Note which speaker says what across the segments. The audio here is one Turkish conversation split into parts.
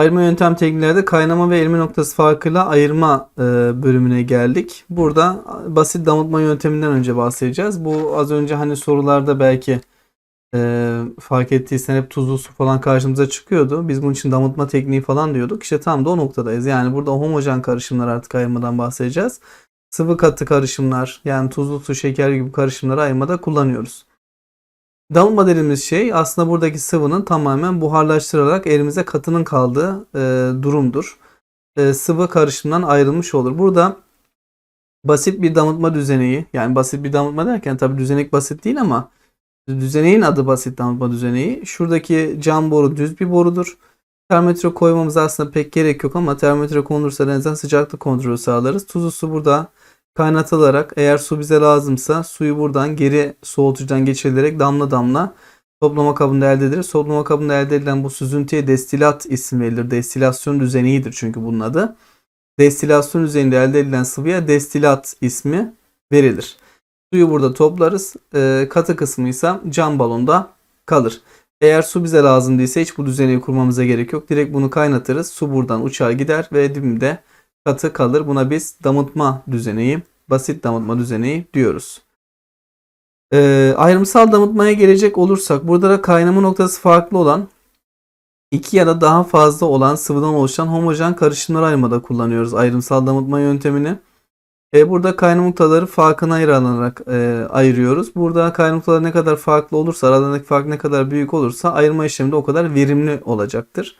Speaker 1: Ayırma yöntem tekniklerde kaynama ve erime noktası farkıyla ayırma e, bölümüne geldik. Burada basit damıtma yönteminden önce bahsedeceğiz. Bu az önce hani sorularda belki e, fark ettiysen hep tuzlu su falan karşımıza çıkıyordu. Biz bunun için damıtma tekniği falan diyorduk. İşte tam da o noktadayız. Yani burada homojen karışımlar artık ayırmadan bahsedeceğiz. Sıvı katı karışımlar yani tuzlu su, şeker gibi karışımları ayırmada kullanıyoruz. Damıtma dediğimiz şey aslında buradaki sıvının tamamen buharlaştırarak elimize katının kaldığı e, durumdur. E, sıvı karışımdan ayrılmış olur. Burada basit bir damıtma düzeneği yani basit bir damıtma derken tabi düzenek basit değil ama düzeneğin adı basit damıtma düzeneği. Şuradaki cam boru düz bir borudur. Termometre koymamız aslında pek gerek yok ama termometre konulursa en azından sıcaklık kontrolü sağlarız. Tuzlu su burada kaynatılarak eğer su bize lazımsa suyu buradan geri soğutucudan geçirilerek damla damla toplama kabında elde edilir. Toplama kabında elde edilen bu süzüntüye destilat isim verilir. Destilasyon düzeneğidir çünkü bunun adı. Destilasyon düzeninde elde edilen sıvıya destilat ismi verilir. Suyu burada toplarız. E, katı kısmı ise cam balonda kalır. Eğer su bize lazım değilse hiç bu düzeneyi kurmamıza gerek yok. Direkt bunu kaynatırız. Su buradan uçar gider ve dibinde katı kalır. Buna biz damıtma düzeneği, basit damıtma düzeneği diyoruz. Ee, ayrımsal damıtmaya gelecek olursak burada da kaynama noktası farklı olan iki ya da daha fazla olan sıvıdan oluşan homojen karışımlar ayırmada kullanıyoruz ayrımsal damıtma yöntemini. E, burada kaynama noktaları farkına ayrılarak e, ayırıyoruz. Burada kaynama noktaları ne kadar farklı olursa, aralarındaki fark ne kadar büyük olursa ayırma işlemi de o kadar verimli olacaktır.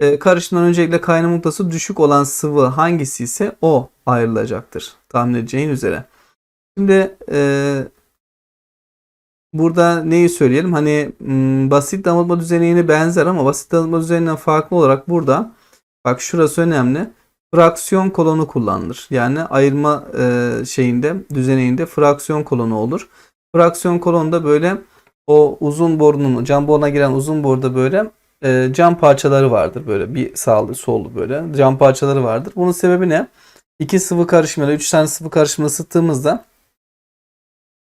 Speaker 1: E, karışımdan öncelikle kaynama noktası düşük olan sıvı hangisi ise o ayrılacaktır. Tahmin edeceğin üzere. Şimdi e, burada neyi söyleyelim? Hani m, basit damıtma düzenine benzer ama basit damıtma düzeninden farklı olarak burada bak şurası önemli. Fraksiyon kolonu kullanılır. Yani ayırma e, şeyinde düzeneğinde fraksiyon kolonu olur. Fraksiyon kolonda böyle o uzun borunun cam boruna giren uzun boruda böyle e, cam parçaları vardır. Böyle bir sağlı sollu böyle cam parçaları vardır. Bunun sebebi ne? İki sıvı karışımıyla üç tane sıvı karışımı ısıttığımızda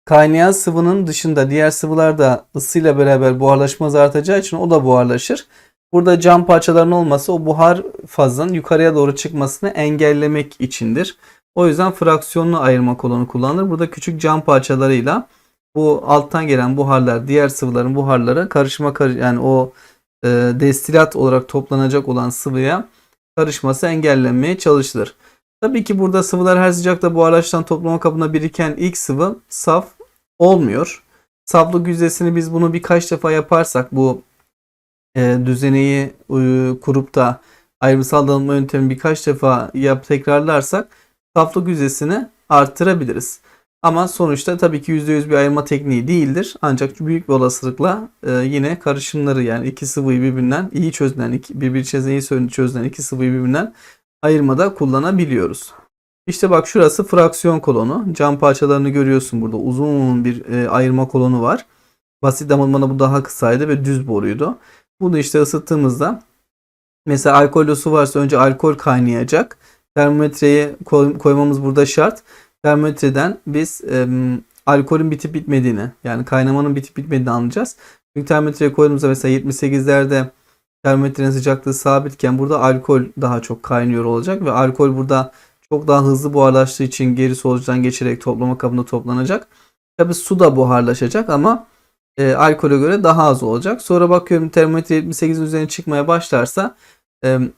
Speaker 1: kaynayan sıvının dışında diğer sıvılar da ısıyla beraber buharlaşma artacağı için o da buharlaşır. Burada cam parçalarının olması o buhar fazının yukarıya doğru çıkmasını engellemek içindir. O yüzden fraksiyonlu ayırma kolonu kullanılır. Burada küçük cam parçalarıyla bu alttan gelen buharlar diğer sıvıların buharları karışma yani o e, destilat olarak toplanacak olan sıvıya karışması engellenmeye çalışılır. Tabii ki burada sıvılar her sıcakta buharlaşan toplama kabına biriken ilk sıvı saf olmuyor. Saflık yüzdesini biz bunu birkaç defa yaparsak bu e, düzeneyi e, kurup da ayrımsal dağılma yöntemi birkaç defa yap tekrarlarsak saflık yüzdesini arttırabiliriz. Ama sonuçta tabii ki %100 bir ayırma tekniği değildir. Ancak büyük bir olasılıkla e, yine karışımları yani iki sıvıyı birbirinden iyi çözülen, iki, birbiri çözülen, çözülen iki sıvıyı birbirinden ayırmada kullanabiliyoruz. İşte bak şurası fraksiyon kolonu. Cam parçalarını görüyorsun burada. Uzun bir e, ayırma kolonu var. Basit damılmada bu daha kısaydı ve düz boruydu. Bunu işte ısıttığımızda mesela alkollü su varsa önce alkol kaynayacak. Termometreyi koy, koymamız burada şart. Termometreden biz e, alkolün bitip bitmediğini yani kaynamanın bitip bitmediğini anlayacağız. Çünkü termometreye koyduğumuzda mesela 78'lerde termometrenin sıcaklığı sabitken burada alkol daha çok kaynıyor olacak ve alkol burada çok daha hızlı buharlaştığı için geri solucudan geçerek toplama kabında toplanacak. Tabi su da buharlaşacak ama e, alkole göre daha az olacak. Sonra bakıyorum termometre 78'in üzerine çıkmaya başlarsa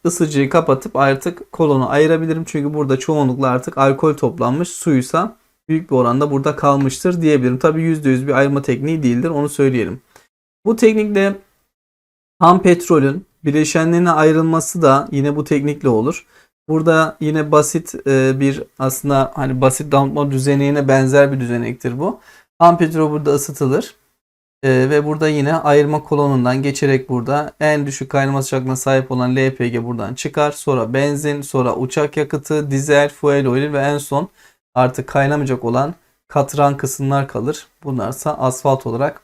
Speaker 1: ısıcıyı kapatıp artık kolonu ayırabilirim. Çünkü burada çoğunlukla artık alkol toplanmış. Suysa büyük bir oranda burada kalmıştır diyebilirim. Tabi %100 bir ayırma tekniği değildir onu söyleyelim. Bu teknikle ham petrolün bileşenlerine ayrılması da yine bu teknikle olur. Burada yine basit e, bir aslında hani basit damıtma düzeneğine benzer bir düzenektir bu. Ham petrol burada ısıtılır. E, ve burada yine ayırma kolonundan geçerek burada en düşük kaynama sıcaklığına sahip olan LPG buradan çıkar. Sonra benzin, sonra uçak yakıtı, dizel, fuel oil ve en son artık kaynamayacak olan katran kısımlar kalır. Bunlarsa asfalt olarak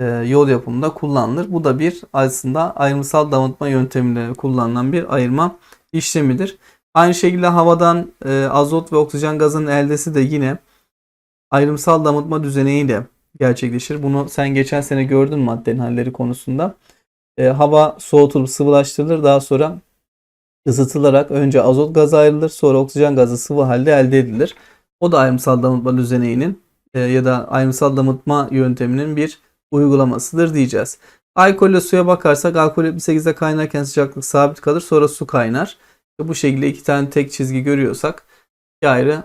Speaker 1: e, yol yapımında kullanılır. Bu da bir aslında ayrımsal damıtma yöntemiyle kullanılan bir ayırma işlemidir. Aynı şekilde havadan e, azot ve oksijen gazının eldesi de yine ayrımsal damıtma düzeneğiyle gerçekleşir. Bunu sen geçen sene gördün maddenin halleri konusunda. E, hava soğutulup sıvılaştırılır. Daha sonra ısıtılarak önce azot gazı ayrılır sonra oksijen gazı sıvı halde elde edilir. O da ayrımsal damıtma düzeneğinin e, ya da ayrımsal damıtma yönteminin bir uygulamasıdır diyeceğiz. Alkolle suya bakarsak alkol 78'de kaynarken sıcaklık sabit kalır sonra su kaynar. Bu şekilde iki tane tek çizgi görüyorsak iki ayrı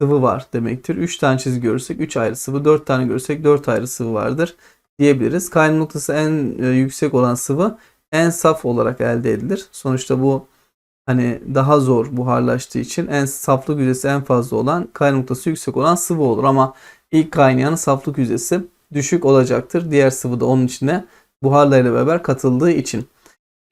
Speaker 1: sıvı var demektir. 3 tane çizgi görürsek 3 ayrı sıvı, 4 tane görürsek 4 ayrı sıvı vardır diyebiliriz. Kaynama noktası en e, yüksek olan sıvı en saf olarak elde edilir. Sonuçta bu hani daha zor buharlaştığı için en saflık yüzdesi en fazla olan kaynama noktası yüksek olan sıvı olur ama ilk kaynayanın saflık yüzdesi düşük olacaktır. Diğer sıvı da onun içine buharlarıyla beraber katıldığı için.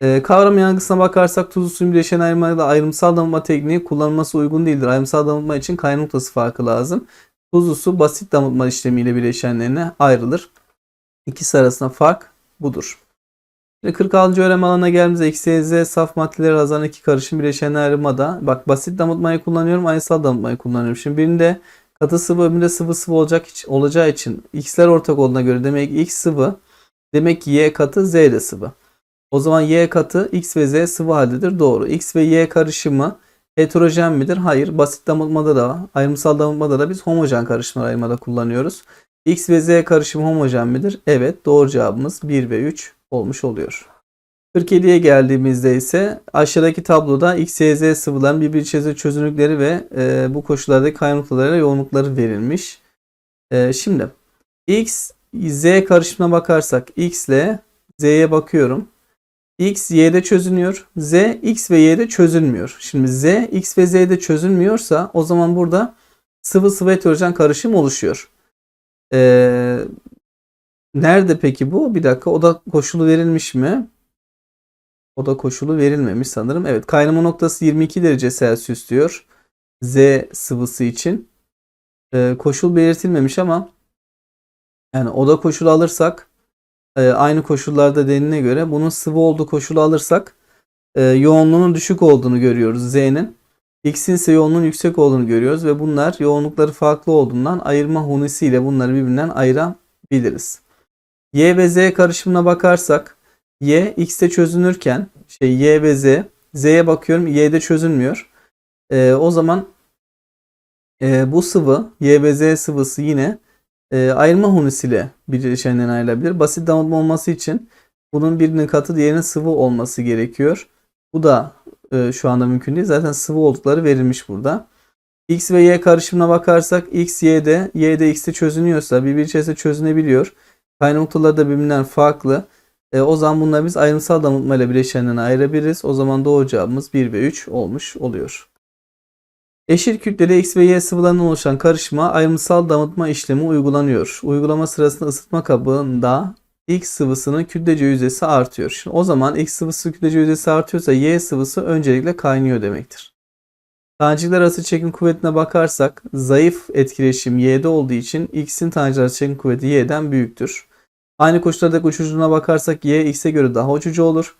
Speaker 1: Ee, kavram yangısına bakarsak tuzlu suyun bileşen ayırmada ayrımsal damıtma tekniği kullanılması uygun değildir. Ayrımsal damıtma için kaynama noktası farkı lazım. Tuzlu su basit damıtma işlemiyle bileşenlerine ayrılır. İkisi arasında fark budur. Ve 46. öğrenme alanına geldiğimizde eksi z saf maddeleri azalan iki karışım bileşenler ayrılmada. Bak basit damıtmayı kullanıyorum, ayrısal damıtmayı kullanıyorum. Şimdi birinde katı sıvı öbüründe sıvı sıvı olacak olacağı için x'ler ortak olduğuna göre demek x sıvı demek y katı z de sıvı. O zaman y katı x ve z sıvı haldedir. Doğru. x ve y karışımı heterojen midir? Hayır. Basit damıtmada da ayrımsal damıtmada da biz homojen karışımlar ayırmada kullanıyoruz. X ve Z karışımı homojen midir? Evet. Doğru cevabımız 1 ve 3 olmuş oluyor. 47'ye geldiğimizde ise aşağıdaki tabloda X, Y, Z sıvıların birbiri içerisinde çözünürlükleri ve e, bu koşullardaki kaynama noktalarıyla yoğunlukları verilmiş. E, şimdi X, Z karışımına bakarsak X ile Z'ye bakıyorum. X, Y'de çözünüyor. Z, X ve Y'de çözülmüyor. Şimdi Z, X ve Z'de çözülmüyorsa o zaman burada sıvı sıvı heterojen karışım oluşuyor. Ee, nerede peki bu? Bir dakika. Oda koşulu verilmiş mi? Oda koşulu verilmemiş sanırım. Evet. Kaynama noktası 22 derece Celsius diyor. Z sıvısı için. Ee, koşul belirtilmemiş ama yani oda koşulu alırsak e, aynı koşullarda denine göre bunun sıvı olduğu koşulu alırsak e, yoğunluğunun düşük olduğunu görüyoruz Z'nin. X'in ise yoğunluğun yüksek olduğunu görüyoruz ve bunlar yoğunlukları farklı olduğundan ayırma hunisiyle bunları birbirinden ayırabiliriz. Y ve Z karışımına bakarsak Y X'te çözünürken şey Y ve Z Z'ye bakıyorum Y'de çözünmüyor. Ee, o zaman e, bu sıvı Y ve Z sıvısı yine e, ayırma hunisiyle bileşenden ayrılabilir. Basit damıtma olması için bunun birinin katı diğerinin sıvı olması gerekiyor. Bu da e, şu anda mümkün değil. Zaten sıvı oldukları verilmiş burada. X ve Y karışımına bakarsak X Y'de, Y'de X'te çözünüyorsa birbiri içerisinde çözünebiliyor. Kaynama noktaları da birbirinden farklı. E, o zaman bunları biz ayrımsal damıtma ile bileşenlerine ayırabiliriz. O zaman doğru cevabımız 1 ve 3 olmuş oluyor. Eşit kütleli X ve Y sıvılarından oluşan karışıma ayrımsal damıtma işlemi uygulanıyor. Uygulama sırasında ısıtma kabında X sıvısının kütlece yüzdesi artıyor. Şimdi o zaman X sıvısı kütlece yüzdesi artıyorsa Y sıvısı öncelikle kaynıyor demektir. Tanecikler arası çekim kuvvetine bakarsak zayıf etkileşim Y'de olduğu için X'in tanecikler arası çekim kuvveti Y'den büyüktür. Aynı koşullardaki uçuculuğuna bakarsak Y X'e göre daha uçucu olur.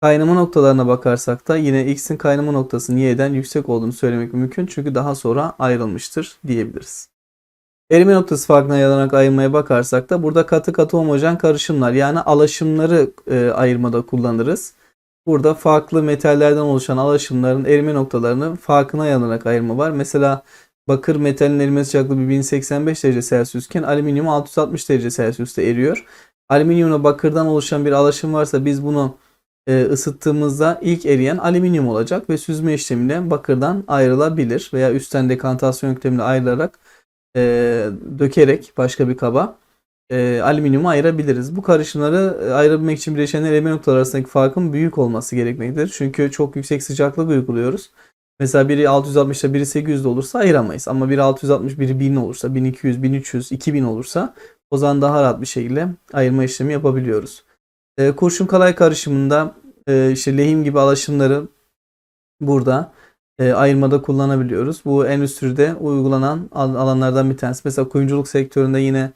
Speaker 1: Kaynama noktalarına bakarsak da yine X'in kaynama noktasının Y'den yüksek olduğunu söylemek mümkün çünkü daha sonra ayrılmıştır diyebiliriz. Erime noktası farkına yaranarak ayırmaya bakarsak da burada katı katı homojen karışımlar yani alaşımları e, ayırmada kullanırız. Burada farklı metallerden oluşan alaşımların erime noktalarını farkına yaranarak ayırma var. Mesela bakır metalin erime sıcaklığı 1085 derece Celsius iken alüminyum 660 derece Celsius'ta eriyor. Alüminyumla bakırdan oluşan bir alaşım varsa biz bunu e, ısıttığımızda ilk eriyen alüminyum olacak ve süzme işlemiyle bakırdan ayrılabilir veya üstten dekantasyon yöntemiyle ayrılarak e, dökerek başka bir kaba e, alüminyumu ayırabiliriz. Bu karışımları e, ayırabilmek için bileşenler eleme noktaları arasındaki farkın büyük olması gerekmektedir. Çünkü çok yüksek sıcaklık uyguluyoruz. Mesela biri 660'da biri 800'de olursa ayıramayız. Ama biri 660 biri 1000 olursa 1200, 1300, 2000 olursa o zaman daha rahat bir şekilde ayırma işlemi yapabiliyoruz. E, kurşun kalay karışımında e, işte lehim gibi alaşımları burada e, ayırmada kullanabiliyoruz. Bu endüstride uygulanan al- alanlardan bir tanesi. Mesela kuyumculuk sektöründe yine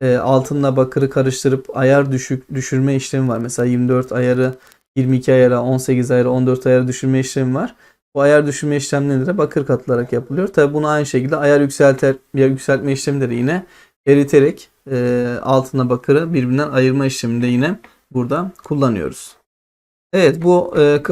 Speaker 1: e, altınla bakırı karıştırıp ayar düşük düşürme işlemi var. Mesela 24 ayarı 22 ayara, 18 ayara, 14 ayara düşürme işlemi var. Bu ayar düşürme işlemleri de bakır katılarak yapılıyor. Tabi bunu aynı şekilde ayar yükselter, yükseltme işlemleri yine eriterek e, altına bakırı birbirinden ayırma işleminde yine burada kullanıyoruz. Evet bu e,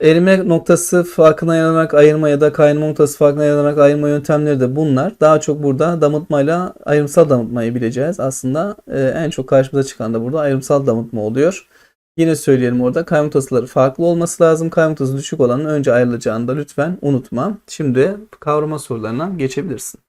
Speaker 1: Erime noktası farkına yaranarak ayırma ya da kaynama noktası farkına yaranarak ayırma yöntemleri de bunlar. Daha çok burada damıtmayla ayrımsal damıtmayı bileceğiz. Aslında e, en çok karşımıza çıkan da burada ayrımsal damıtma oluyor. Yine söyleyelim orada kayma noktaları farklı olması lazım. Kayma noktası düşük olanın önce ayrılacağını da lütfen unutma. Şimdi kavrama sorularına geçebilirsin.